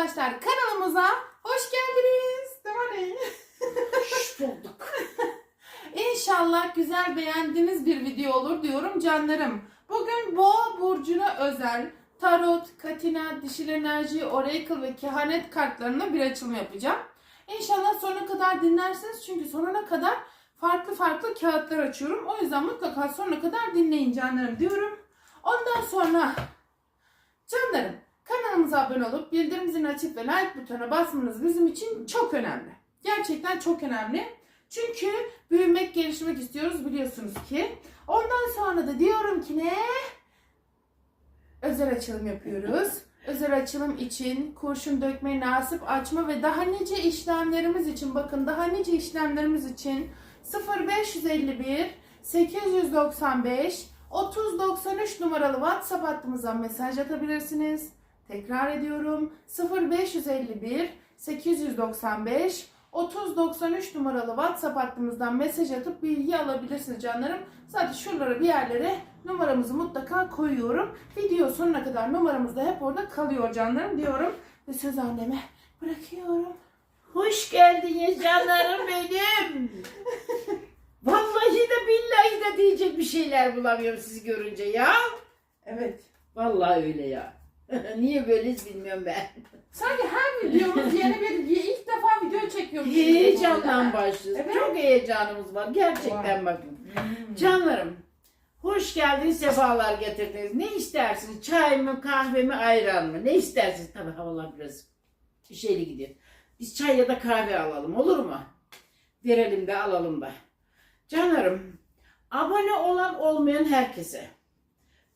arkadaşlar kanalımıza hoş geldiniz. Değil mi? Hoş bulduk. İnşallah güzel beğendiğiniz bir video olur diyorum canlarım. Bugün Boğa burcuna özel tarot, katina, dişil enerji, oracle ve kehanet kartlarına bir açılım yapacağım. İnşallah sonuna kadar dinlersiniz çünkü sonuna kadar farklı farklı kağıtlar açıyorum. O yüzden mutlaka sonuna kadar dinleyin canlarım diyorum. Ondan sonra canlarım kanalımıza abone olup bildirim zilini açıp ve like butonuna basmanız bizim için çok önemli. Gerçekten çok önemli. Çünkü büyümek, gelişmek istiyoruz biliyorsunuz ki. Ondan sonra da diyorum ki ne? Özel açılım yapıyoruz. Özel açılım için kurşun dökme, nasip açma ve daha nice işlemlerimiz için bakın daha nice işlemlerimiz için 0551 895 3093 numaralı WhatsApp hattımıza mesaj atabilirsiniz. Tekrar ediyorum 0551 895 3093 numaralı WhatsApp hattımızdan mesaj atıp bilgi alabilirsiniz canlarım. Zaten şuralara bir yerlere numaramızı mutlaka koyuyorum. Video sonuna kadar numaramız da hep orada kalıyor canlarım diyorum. Ve söz anneme bırakıyorum. Hoş geldiniz canlarım benim. Vallahi de billahi de diyecek bir şeyler bulamıyorum sizi görünce ya. Evet. Vallahi öyle ya. Niye böyleyiz bilmiyorum ben. Sanki her videomuz yeni bir ilk defa video çekiyormuş. gibi Heyecandan başlıyoruz. Evet. Çok heyecanımız var. Gerçekten bakın. Hmm. Canlarım. Hoş geldiniz, sefalar getirdiniz. Ne istersiniz? Çay mı, kahve mi, ayran mı? Ne istersiniz? Tabii havalar biraz şeyli gidiyor. Biz çay ya da kahve alalım olur mu? Verelim de alalım da. Canlarım, abone olan olmayan herkese,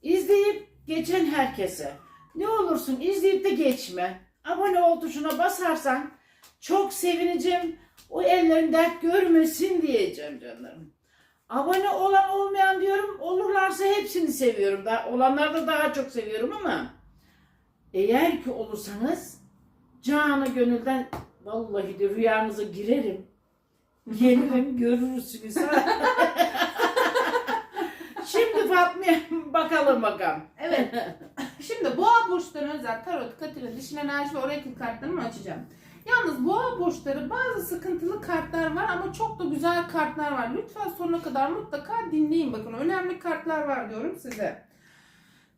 izleyip geçen herkese, ne olursun izleyip de geçme. Abone ol tuşuna basarsan çok sevineceğim. O ellerin dert görmesin diyeceğim canlarım. Abone olan olmayan diyorum. Olurlarsa hepsini seviyorum. Daha, olanları da daha çok seviyorum ama eğer ki olursanız canı gönülden vallahi de rüyanıza girerim. Gelirim görürsünüz. ha. Şimdi Fatma'ya bakalım bakalım. Evet. Şimdi boğa burçlarına özel tarot, katili, dişin enerji ve oracle kartlarımı açacağım. Yalnız boğa burçları bazı sıkıntılı kartlar var ama çok da güzel kartlar var. Lütfen sonuna kadar mutlaka dinleyin bakın. Önemli kartlar var diyorum size.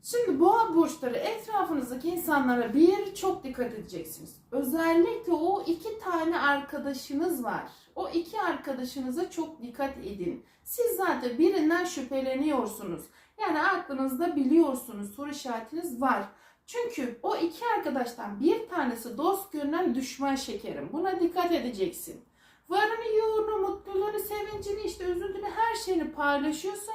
Şimdi boğa burçları etrafınızdaki insanlara bir çok dikkat edeceksiniz. Özellikle o iki tane arkadaşınız var. O iki arkadaşınıza çok dikkat edin. Siz zaten birinden şüpheleniyorsunuz. Yani aklınızda biliyorsunuz soru işaretiniz var. Çünkü o iki arkadaştan bir tanesi dost görünen düşman şekerim. Buna dikkat edeceksin. Varını, yoğunu, mutluluğunu, sevincini, işte üzüntünü, her şeyini paylaşıyorsun.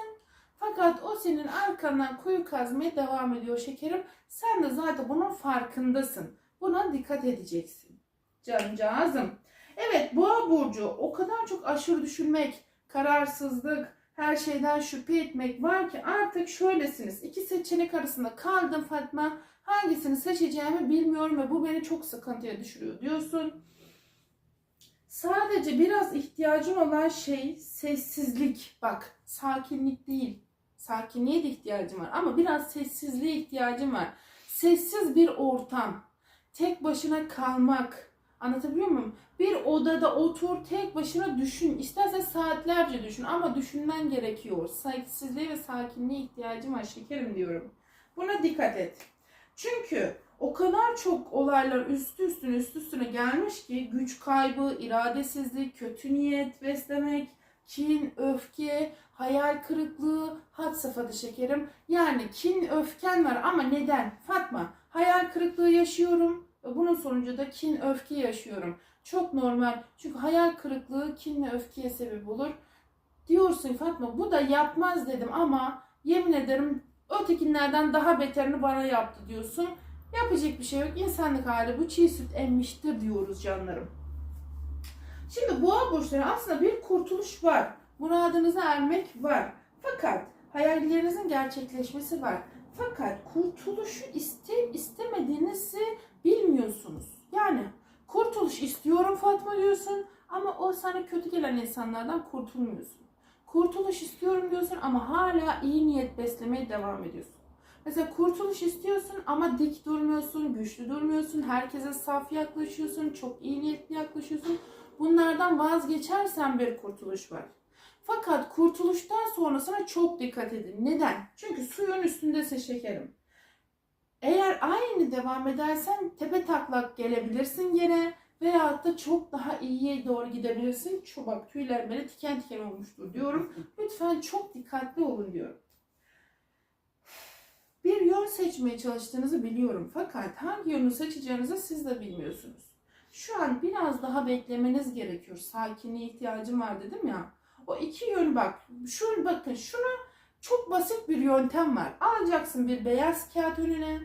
Fakat o senin arkandan kuyu kazmaya devam ediyor şekerim. Sen de zaten bunun farkındasın. Buna dikkat edeceksin. Cancağızım. Evet boğa burcu o kadar çok aşırı düşünmek, kararsızlık, her şeyden şüphe etmek var ki artık şöylesiniz. İki seçenek arasında kaldım Fatma. Hangisini seçeceğimi bilmiyorum ve bu beni çok sıkıntıya düşürüyor diyorsun. Sadece biraz ihtiyacın olan şey sessizlik. Bak sakinlik değil. Sakinliğe de ihtiyacım var ama biraz sessizliğe ihtiyacım var. Sessiz bir ortam. Tek başına kalmak. Anlatabiliyor muyum? Bir odada otur tek başına düşün. İstersen saatlerce düşün ama düşünmen gerekiyor. Sessizliğe ve sakinliğe ihtiyacım var şekerim diyorum. Buna dikkat et. Çünkü o kadar çok olaylar üstü üstüne üst üstüne gelmiş ki güç kaybı, iradesizlik, kötü niyet beslemek, kin, öfke, hayal kırıklığı, had safhada şekerim. Yani kin, öfken var ama neden? Fatma, hayal kırıklığı yaşıyorum. Bunun sonucu da kin, öfke yaşıyorum. Çok normal. Çünkü hayal kırıklığı kin ve öfkeye sebep olur. Diyorsun Fatma bu da yapmaz dedim ama yemin ederim ötekinlerden daha beterini bana yaptı diyorsun. Yapacak bir şey yok. İnsanlık hali bu çiğ süt emmiştir diyoruz canlarım. Şimdi boğa burçları aslında bir kurtuluş var. Muradınıza ermek var. Fakat hayallerinizin gerçekleşmesi var. Fakat kurtuluşu isteyip istemediğinizi bilmiyorsunuz. Yani kurtuluş istiyorum Fatma diyorsun ama o sana kötü gelen insanlardan kurtulmuyorsun. Kurtuluş istiyorum diyorsun ama hala iyi niyet beslemeye devam ediyorsun. Mesela kurtuluş istiyorsun ama dik durmuyorsun, güçlü durmuyorsun, herkese saf yaklaşıyorsun, çok iyi niyetli yaklaşıyorsun. Bunlardan vazgeçersen bir kurtuluş var. Fakat kurtuluştan sonrasına çok dikkat edin. Neden? Çünkü suyun üstündesin şekerim. Eğer aynı devam edersen tepe taklak gelebilirsin gene veyahut da çok daha iyiye doğru gidebilirsin. Şu bak tüyler böyle tiken tiken olmuştur diyorum. Lütfen çok dikkatli olun diyorum. Bir yol seçmeye çalıştığınızı biliyorum. Fakat hangi yolu seçeceğinizi siz de bilmiyorsunuz. Şu an biraz daha beklemeniz gerekiyor. Sakinliğe ihtiyacım var dedim ya. O iki yön bak. Şu bakın şunu çok basit bir yöntem var. Alacaksın bir beyaz kağıt önüne.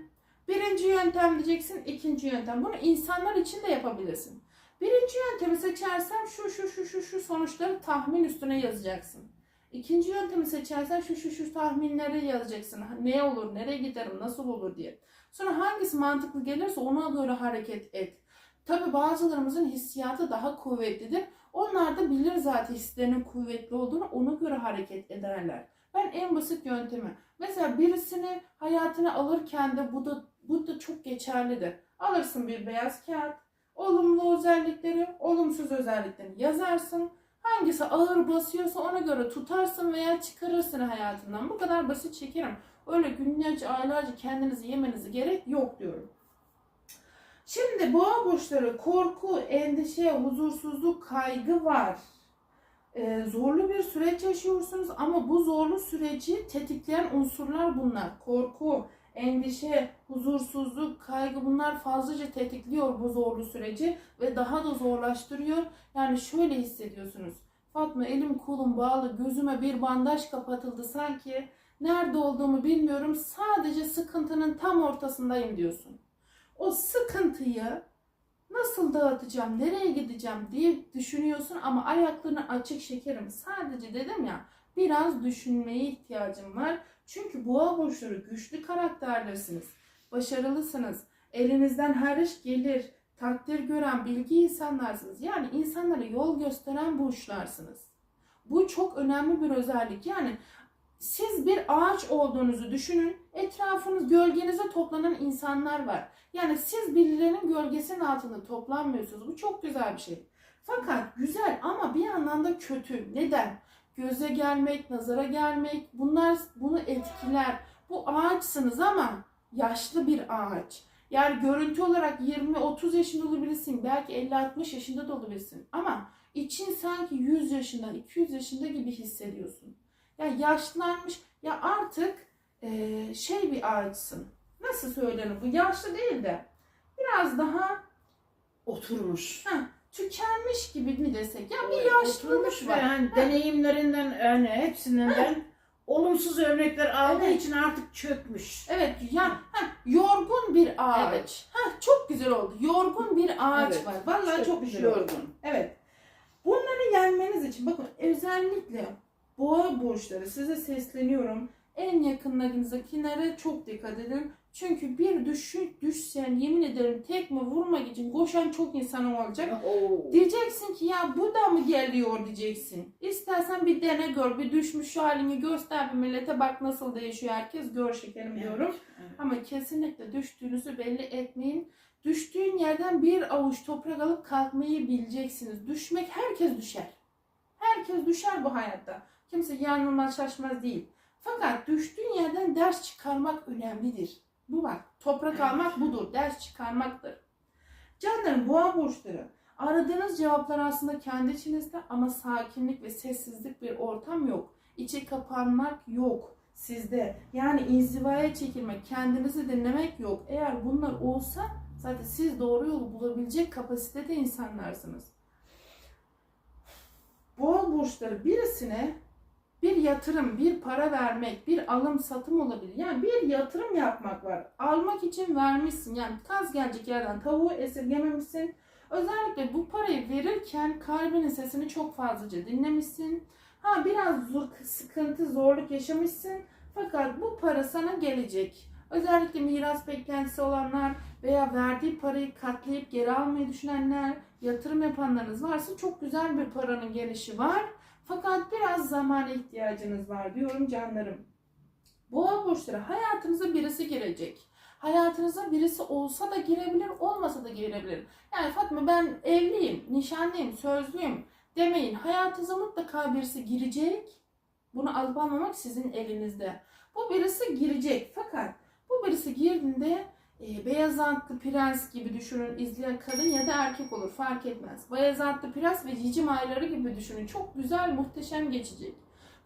Birinci yöntem diyeceksin, ikinci yöntem. Bunu insanlar için de yapabilirsin. Birinci yöntemi seçersen şu şu şu şu şu sonuçları tahmin üstüne yazacaksın. İkinci yöntemi seçersen şu şu şu tahminleri yazacaksın. Ne olur, nereye giderim, nasıl olur diye. Sonra hangisi mantıklı gelirse ona göre hareket et. Tabi bazılarımızın hissiyatı daha kuvvetlidir. Onlar da bilir zaten hislerinin kuvvetli olduğunu ona göre hareket ederler. Ben en basit yöntemi. Mesela birisini hayatına alırken de bu da bu da çok geçerlidir. Alırsın bir beyaz kağıt, olumlu özellikleri, olumsuz özelliklerini yazarsın. Hangisi ağır basıyorsa ona göre tutarsın veya çıkarırsın hayatından. Bu kadar basit şekerim. Öyle günlerce, aylarca kendinizi yemenize gerek yok diyorum. Şimdi boğa burçları korku, endişe, huzursuzluk, kaygı var. Ee, zorlu bir süreç yaşıyorsunuz ama bu zorlu süreci tetikleyen unsurlar bunlar. Korku, endişe, huzursuzluk, kaygı bunlar fazlaca tetikliyor bu zorlu süreci ve daha da zorlaştırıyor. Yani şöyle hissediyorsunuz. Fatma elim kolum bağlı, gözüme bir bandaj kapatıldı sanki. Nerede olduğumu bilmiyorum. Sadece sıkıntının tam ortasındayım diyorsun. O sıkıntıyı nasıl dağıtacağım, nereye gideceğim diye düşünüyorsun ama ayaklarını açık şekerim. Sadece dedim ya biraz düşünmeye ihtiyacım var. Çünkü boğa burçları güçlü karakterlersiniz. Başarılısınız. Elinizden her iş gelir. Takdir gören bilgi insanlarsınız. Yani insanlara yol gösteren burçlarsınız. Bu çok önemli bir özellik. Yani siz bir ağaç olduğunuzu düşünün. Etrafınız gölgenize toplanan insanlar var. Yani siz birilerinin gölgesinin altında toplanmıyorsunuz. Bu çok güzel bir şey. Fakat güzel ama bir yandan da kötü. Neden? Göze gelmek, nazara gelmek bunlar bunu etkiler. Bu ağaçsınız ama yaşlı bir ağaç. Yani görüntü olarak 20-30 yaşında olabilirsin. Belki 50-60 yaşında da olabilirsin. Ama için sanki 100 yaşında, 200 yaşında gibi hissediyorsun. Ya yaşlanmış, ya artık eee, şey bir ağaçsın. Nasıl söylenir bu? Yaşlı değil de biraz daha Oturmuş. tükenmiş gibi mi desek? Ya bir yaşlılık oturmuş var. hani deneyimlerinden yani hepsinden ben olumsuz örnekler aldığı Evet. için artık çökmüş. Evet, ya heh, yorgun bir ağaç. Evet. Heh, çok güzel oldu. Yorgun bir ağaç Evet. var. Vallahi çok Çökmüş, güzel oldu. yorgun. Evet. Bunları yenmeniz için bakın özellikle boğa burçları size sesleniyorum. En yakınlarınızdakilere çok dikkat edin. Çünkü bir düşü, düşsen yemin ederim tekme vurmak için koşan çok insan olacak. Diyeceksin ki ya bu da mı geliyor diyeceksin. İstersen bir dene gör, bir düşmüş halini göster bir millete bak nasıl değişiyor herkes gör şekerim diyorum. Evet. Ama kesinlikle düştüğünüzü belli etmeyin. Düştüğün yerden bir avuç toprak alıp kalkmayı bileceksiniz. Düşmek herkes düşer. Herkes düşer bu hayatta. Kimse yanılmaz şaşmaz değil. Fakat düştüğün yerden ders çıkarmak önemlidir. Bu bak toprak almak budur. Ders çıkarmaktır. Canlarım boğa burçları. Aradığınız cevaplar aslında kendi içinizde ama sakinlik ve sessizlik bir ortam yok. İçe kapanmak yok sizde. Yani inzivaya çekilmek, kendinizi dinlemek yok. Eğer bunlar olsa zaten siz doğru yolu bulabilecek kapasitede insanlarsınız. Boğa burçları birisine bir yatırım, bir para vermek, bir alım satım olabilir. Yani bir yatırım yapmak var. Almak için vermişsin. Yani kaz gelecek yerden tavuğu esirgememişsin. Özellikle bu parayı verirken kalbinin sesini çok fazlaca dinlemişsin. Ha biraz zor, sıkıntı, zorluk yaşamışsın. Fakat bu para sana gelecek. Özellikle miras beklentisi olanlar veya verdiği parayı katlayıp geri almayı düşünenler, yatırım yapanlarınız varsa çok güzel bir paranın gelişi var. Fakat biraz zamana ihtiyacınız var diyorum canlarım. Boğa burçları hayatınıza birisi girecek. Hayatınıza birisi olsa da girebilir, olmasa da girebilir. Yani Fatma ben evliyim, nişanlıyım, sözlüyüm demeyin. Hayatınıza mutlaka birisi girecek. Bunu alıp almamak sizin elinizde. Bu birisi girecek. Fakat bu birisi girdiğinde e, beyaz atlı prens gibi düşünün izleyen kadın ya da erkek olur fark etmez. Beyaz atlı prens ve cicim ayları gibi düşünün. Çok güzel, muhteşem geçecek.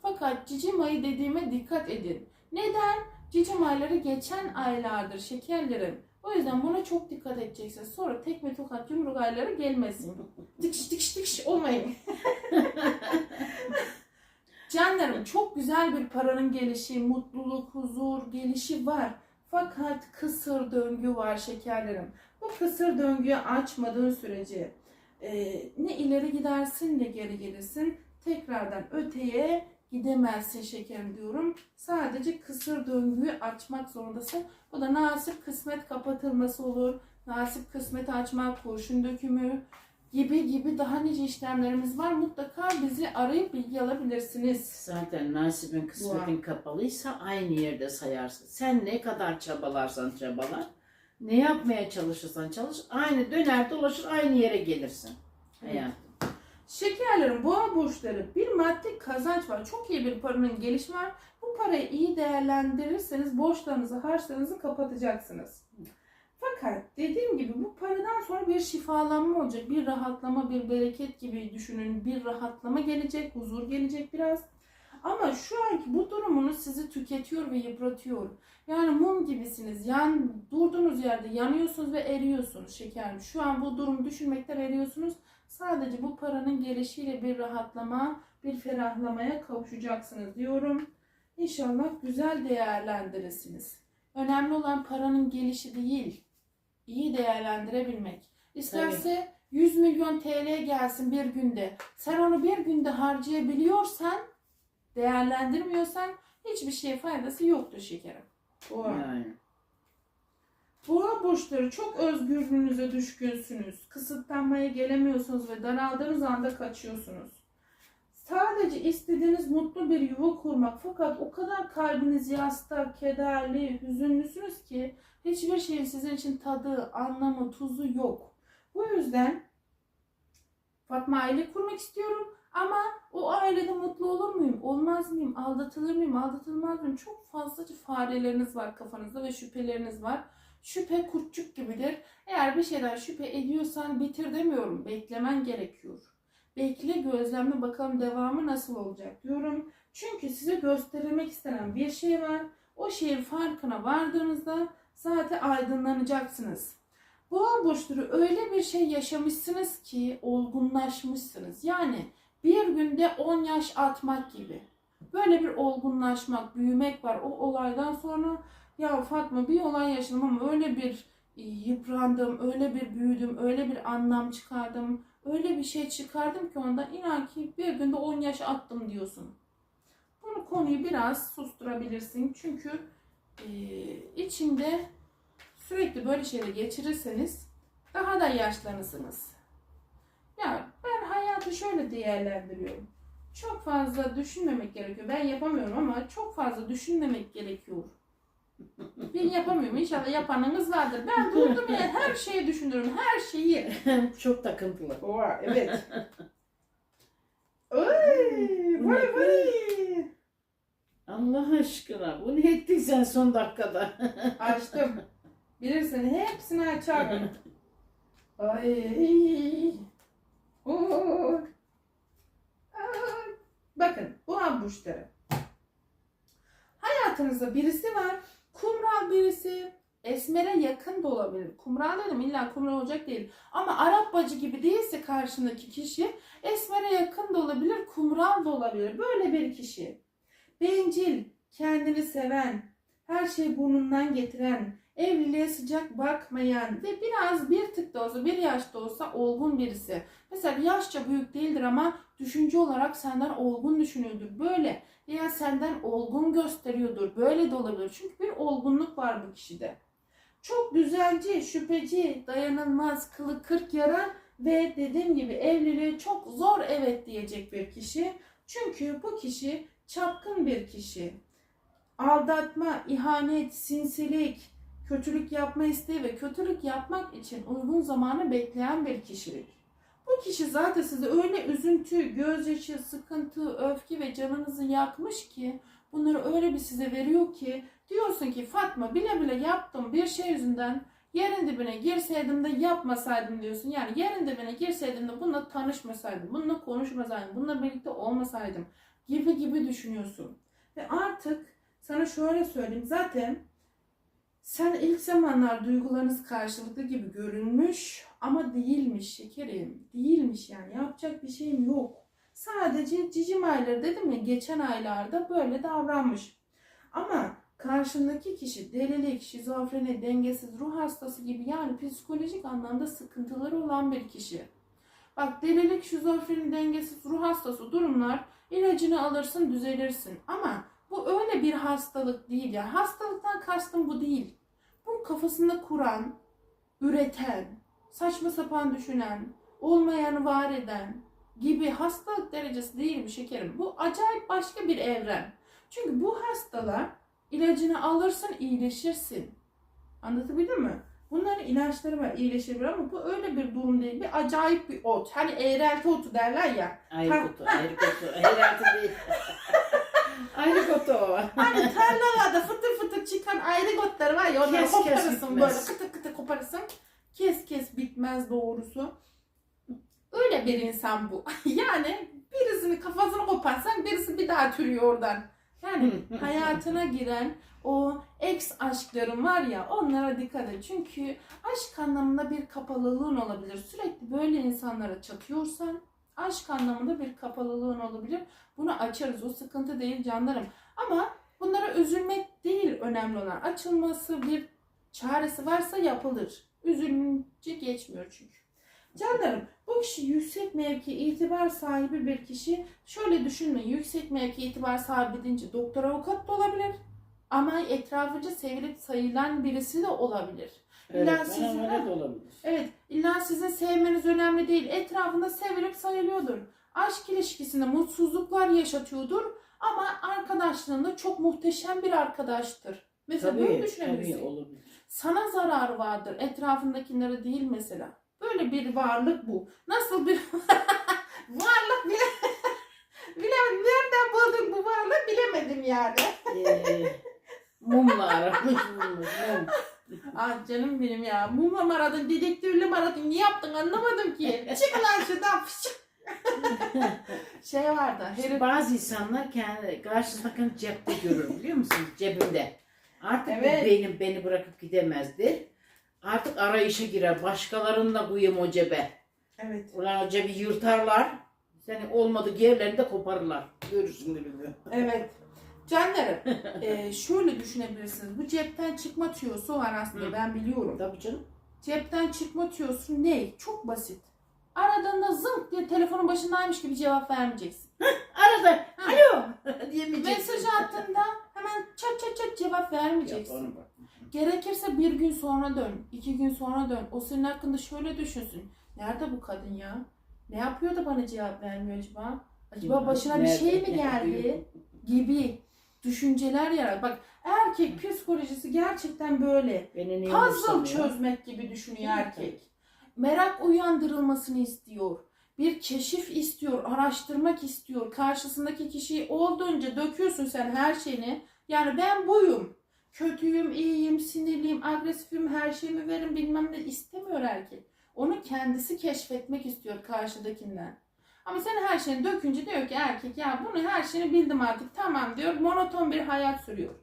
Fakat cicim ayı dediğime dikkat edin. Neden? Cicim ayları geçen aylardır şekerlerim. O yüzden buna çok dikkat edeceksiniz. Sonra tekme tokat yumruk ayları gelmesin. Dikiş dikiş dikiş olmayın. Canlarım çok güzel bir paranın gelişi, mutluluk, huzur, gelişi var. Fakat kısır döngü var şekerlerim. Bu kısır döngüyü açmadığın sürece e, ne ileri gidersin ne geri gelirsin. Tekrardan öteye gidemezsin şekerim diyorum. Sadece kısır döngüyü açmak zorundasın. Bu da nasip kısmet kapatılması olur. Nasip kısmet açmak, kurşun dökümü gibi gibi daha nice işlemlerimiz var. Mutlaka bizi arayıp bilgi alabilirsiniz. Zaten nasibin kısmetin kapalıysa aynı yerde sayarsın. Sen ne kadar çabalarsan çabala, ne yapmaya çalışırsan çalış, aynı döner dolaşır aynı yere gelirsin. Evet. Hayatım. Şekerlerin boğa burçları bir maddi kazanç var. Çok iyi bir paranın gelişi var. Bu parayı iyi değerlendirirseniz borçlarınızı, harçlarınızı kapatacaksınız. Fakat dediğim gibi bu paradan sonra bir şifalanma olacak. Bir rahatlama, bir bereket gibi düşünün. Bir rahatlama gelecek, huzur gelecek biraz. Ama şu anki bu durumunuz sizi tüketiyor ve yıpratıyor. Yani mum gibisiniz. Yan, durduğunuz yerde yanıyorsunuz ve eriyorsunuz şekerim. Şu an bu durumu düşünmekten eriyorsunuz. Sadece bu paranın gelişiyle bir rahatlama, bir ferahlamaya kavuşacaksınız diyorum. İnşallah güzel değerlendirirsiniz. Önemli olan paranın gelişi değil, iyi değerlendirebilmek. İsterse 100 milyon TL gelsin bir günde. Sen onu bir günde harcayabiliyorsan, değerlendirmiyorsan hiçbir şeye faydası yoktur şekerim. Boğa. Yani. Boğa burçları çok özgürlüğünüze düşkünsünüz. Kısıtlanmaya gelemiyorsunuz ve daraldığınız anda kaçıyorsunuz. Sadece istediğiniz mutlu bir yuva kurmak fakat o kadar kalbiniz yasta, kederli, hüzünlüsünüz ki hiçbir şeyin sizin için tadı, anlamı, tuzu yok. Bu yüzden Fatma aile kurmak istiyorum ama o ailede mutlu olur muyum, olmaz mıyım, aldatılır mıyım, aldatılmaz mıyım? Çok fazlaca fareleriniz var kafanızda ve şüpheleriniz var. Şüphe kurtçuk gibidir. Eğer bir şeyden şüphe ediyorsan bitir demiyorum. Beklemen gerekiyor. Bekle gözlemle bakalım devamı nasıl olacak diyorum. Çünkü size gösterilmek istenen bir şey var. O şeyin farkına vardığınızda zaten aydınlanacaksınız. Boğa burçları öyle bir şey yaşamışsınız ki olgunlaşmışsınız. Yani bir günde 10 yaş atmak gibi. Böyle bir olgunlaşmak, büyümek var. O olaydan sonra ya Fatma bir olay yaşadım ama öyle bir e, yıprandım, öyle bir büyüdüm, öyle bir anlam çıkardım, öyle bir şey çıkardım ki ondan inan ki bir günde 10 yaş attım diyorsun. Bunu konuyu biraz susturabilirsin çünkü e, içinde sürekli böyle şeyleri geçirirseniz daha da yaşlanırsınız. Ya ben hayatı şöyle değerlendiriyorum. Çok fazla düşünmemek gerekiyor. Ben yapamıyorum ama çok fazla düşünmemek gerekiyor. Ben yapamıyorum. İnşallah yapanınız vardır. Ben durdum ya her şeyi düşünürüm. Her şeyi. Çok takıntılı. Oha evet. Oy, vay vay. Allah aşkına bu ne ettin sen son dakikada? Açtım. Bilirsin hepsini açardım. Ay. Bakın bu burçları. Hayatınızda birisi var. Kumral birisi. Esmer'e yakın da olabilir. Kumral dedim illa kumral olacak değil. Ama Arap bacı gibi değilse karşındaki kişi Esmer'e yakın da olabilir, kumral da olabilir. Böyle bir kişi. Bencil, kendini seven, her şeyi burnundan getiren, evliliğe sıcak bakmayan ve biraz bir tık da olsa bir yaşta olsa olgun birisi. Mesela yaşça büyük değildir ama düşünce olarak senden olgun düşünüyordur. Böyle veya senden olgun gösteriyordur. Böyle de olabilir. Çünkü bir olgunluk var bu kişide. Çok düzenci, şüpheci, dayanılmaz, kılı kırk yara ve dediğim gibi evliliğe çok zor evet diyecek bir kişi. Çünkü bu kişi çapkın bir kişi. aldatma, ihanet, sinsilik, kötülük yapma isteği ve kötülük yapmak için uygun zamanı bekleyen bir kişilik. Bu kişi zaten size öyle üzüntü, gözyaşı, sıkıntı, öfke ve canınızı yakmış ki bunları öyle bir size veriyor ki diyorsun ki Fatma bile bile yaptım bir şey yüzünden yerin dibine girseydim de yapmasaydım diyorsun. Yani yerin dibine girseydim de bununla tanışmasaydım, bununla konuşmasaydım, bununla birlikte olmasaydım gibi gibi düşünüyorsun. Ve artık sana şöyle söyleyeyim zaten sen ilk zamanlar duygularınız karşılıklı gibi görünmüş ama değilmiş şekerim. Değilmiş yani yapacak bir şeyim yok. Sadece cicim ayları dedim ya geçen aylarda böyle davranmış. Ama karşındaki kişi delilik, şizofreni, dengesiz ruh hastası gibi yani psikolojik anlamda sıkıntıları olan bir kişi. Bak delilik, şizofreni, dengesiz ruh hastası durumlar ilacını alırsın düzelirsin. Ama bu öyle bir hastalık değil ya. Hastalıktan kastım bu değil. Bu kafasında kuran, üreten, saçma sapan düşünen, olmayanı var eden gibi hastalık derecesi değil mi şekerim? Bu acayip başka bir evren. Çünkü bu hastalar ilacını alırsın iyileşirsin. Anlatabildim mi? Bunların ilaçları var iyileşebilir ama bu öyle bir durum değil. Bir acayip bir ot. Hani eğrelti otu derler ya. Ayrı kutu, ayrı kutu. Hayatı değil. ayrı kutu o. Hani tarlalarda fıtır fıtır çıkan ayrı otları var ya onları Kes kes koparırsın bitmez. böyle kıtır kıtır koparırsın. Kes kes bitmez doğrusu. Öyle bir insan bu. yani birisini kafasını koparsan birisi bir daha türüyor oradan. Yani hayatına giren o ex aşkların var ya onlara dikkat et. Çünkü aşk anlamında bir kapalılığın olabilir. Sürekli böyle insanlara çatıyorsan aşk anlamında bir kapalılığın olabilir. Bunu açarız. O sıkıntı değil canlarım. Ama bunlara üzülmek değil önemli olan. Açılması bir çaresi varsa yapılır. Üzülünce geçmiyor çünkü. Canlarım bu kişi yüksek mevki itibar sahibi bir kişi. Şöyle düşünmeyin yüksek mevki itibar sahibi deyince doktor avukat da olabilir. Ama etrafıca sevilip sayılan birisi de olabilir. Öğretmen sizin- ameliyat olabilir. Evet, illa sizin sevmeniz önemli değil. Etrafında sevilip sayılıyordur. Aşk ilişkisinde mutsuzluklar yaşatıyordur ama arkadaşlığında çok muhteşem bir arkadaştır. Mesela böyle Tabii, düşünebilirsin. tabii olabilir. Sana zararı vardır, etrafındakilere değil mesela. Böyle bir varlık bu. Nasıl bir varlık bile bilemedim. Nereden bulduk bu varlığı bilemedim yani. Mumla aramış. Mum. Ah canım benim ya. Mumla mı aradın, dedektörle mi aradın, ne yaptın anlamadım ki. Çık lan şuradan. fışık. şey vardı. Herif Bazı insanlar kendi karşısındakini cepte görür biliyor musunuz? Cebinde. Artık Evet. benim beni bırakıp gidemezdir. Artık arayışa girer. Başkalarını da koyayım o cebe. Evet. Ulan o cebi yırtarlar. Seni olmadı yerlerini de koparırlar. Görürsün gülümü. Evet. Canlarım, e, şöyle düşünebilirsiniz. Bu cepten çıkma tüyosu var aslında Hı. ben biliyorum. Tabii canım. Cepten çıkma tüyosu ne? Çok basit. Aradığında zınk diye telefonun başındaymış gibi cevap vermeyeceksin. Arada Ha. alo diyemeyeceksin. Mesaj attığında hemen çat çat çat cevap vermeyeceksin. Bak. Gerekirse bir gün sonra dön, iki gün sonra dön. O senin hakkında şöyle düşünsün. Nerede bu kadın ya? Ne yapıyor da bana cevap vermiyor acaba? Acaba başına bir şey mi geldi? Gibi düşünceler yarar. Bak erkek psikolojisi gerçekten böyle. Beni Puzzle çözmek gibi düşünüyor erkek. Merak uyandırılmasını istiyor. Bir keşif istiyor, araştırmak istiyor. Karşısındaki kişiyi olduğunca döküyorsun sen her şeyini. Yani ben buyum. Kötüyüm, iyiyim, sinirliyim, agresifim, her şeyimi verin bilmem ne istemiyor erkek. Onu kendisi keşfetmek istiyor karşıdakinden. Ama sen her şeyini dökünce diyor ki erkek ya bunu her şeyini bildim artık tamam diyor. Monoton bir hayat sürüyor.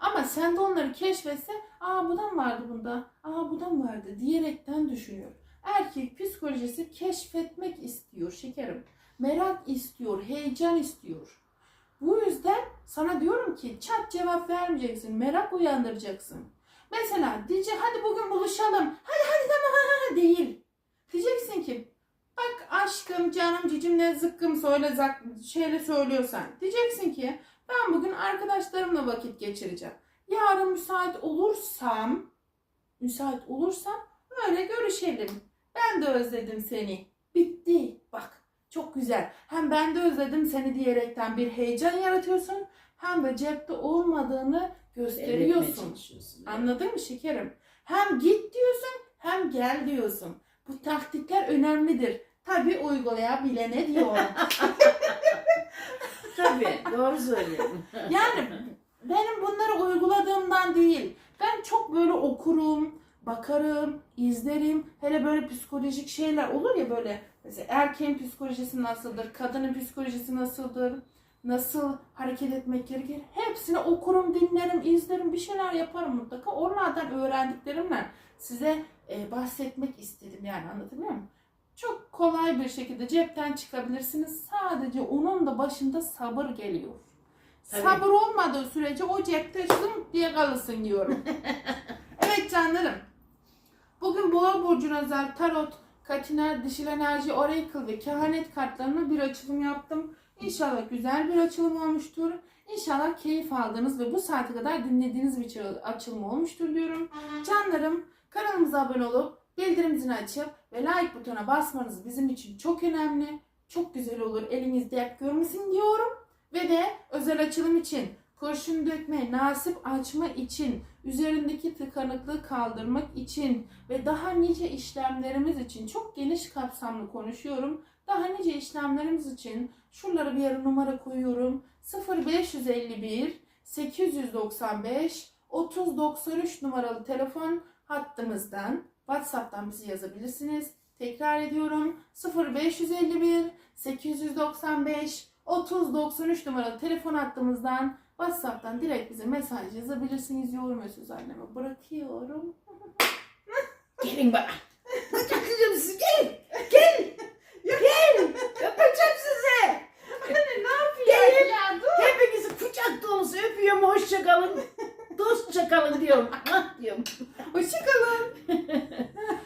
Ama sen de onları keşfetse aa bu da mı vardı bunda, aa bu da mı vardı diyerekten düşünüyor. Erkek psikolojisi keşfetmek istiyor şekerim. Merak istiyor, heyecan istiyor. Bu yüzden sana diyorum ki çat cevap vermeyeceksin, merak uyandıracaksın. Mesela diyecek hadi bugün buluşalım. Hadi hadi tamam ha, ha, değil. Diyeceksin ki bak aşkım canım cicim ne zıkkım söyle zak şeyle söylüyorsan. Diyeceksin ki ben bugün arkadaşlarımla vakit geçireceğim. Yarın müsait olursam müsait olursam öyle görüşelim. Ben de özledim seni. Bitti. Bak çok güzel. Hem ben de özledim seni diyerekten bir heyecan yaratıyorsun. hem de cepte olmadığını gösteriyorsun. Anladın mı şekerim? Hem git diyorsun hem gel diyorsun. Bu taktikler önemlidir. Tabi uygulayabilene diyorum. Tabii doğru söylüyorsun. yani benim bunları uyguladığımdan değil. Ben çok böyle okurum, bakarım, izlerim. Hele böyle psikolojik şeyler olur ya böyle. Mesela erkeğin psikolojisi nasıldır, kadının psikolojisi nasıldır, nasıl hareket etmek gerekir. Hepsini okurum, dinlerim, izlerim, bir şeyler yaparım mutlaka. Onlardan öğrendiklerimle size e, bahsetmek istedim yani anlatabiliyor muyum? Çok kolay bir şekilde cepten çıkabilirsiniz. Sadece onun da başında sabır geliyor. Tabii. Sabır olmadığı sürece o cepte zım diye kalırsın diyorum. evet canlarım. Bugün Boğa Burcu'na özel tarot, katiner, dişil enerji, oracle ve kehanet kartlarına bir açılım yaptım. İnşallah güzel bir açılım olmuştur. İnşallah keyif aldığınız ve bu saate kadar dinlediğiniz bir açılım olmuştur diyorum. Canlarım kanalımıza abone olup bildirim açıp ve like butonuna basmanız bizim için çok önemli. Çok güzel olur elinizde hep görmesin diyorum. Ve de özel açılım için, kurşun dökme, nasip açma için, üzerindeki tıkanıklığı kaldırmak için ve daha nice işlemlerimiz için çok geniş kapsamlı konuşuyorum. Daha nice işlemlerimiz için şuralara bir yere numara koyuyorum. 0551 895 3093 numaralı telefon hattımızdan WhatsApp'tan bizi yazabilirsiniz. Tekrar ediyorum 0551 895 3093 numaralı telefon hattımızdan WhatsApp'tan direkt bize mesaj yazabilirsiniz. Yorum ve söz anneme bırakıyorum. Gelin bana. Bırakacağım sizi gelin. Gelin. Gelin. Öpeceğim sizi. ne Gelin. ya. Hepinizi kucak dolusu öpüyorum. Hoşça kalın. Dostça kalın diyorum. Ah diyorum. Hoşçakalın.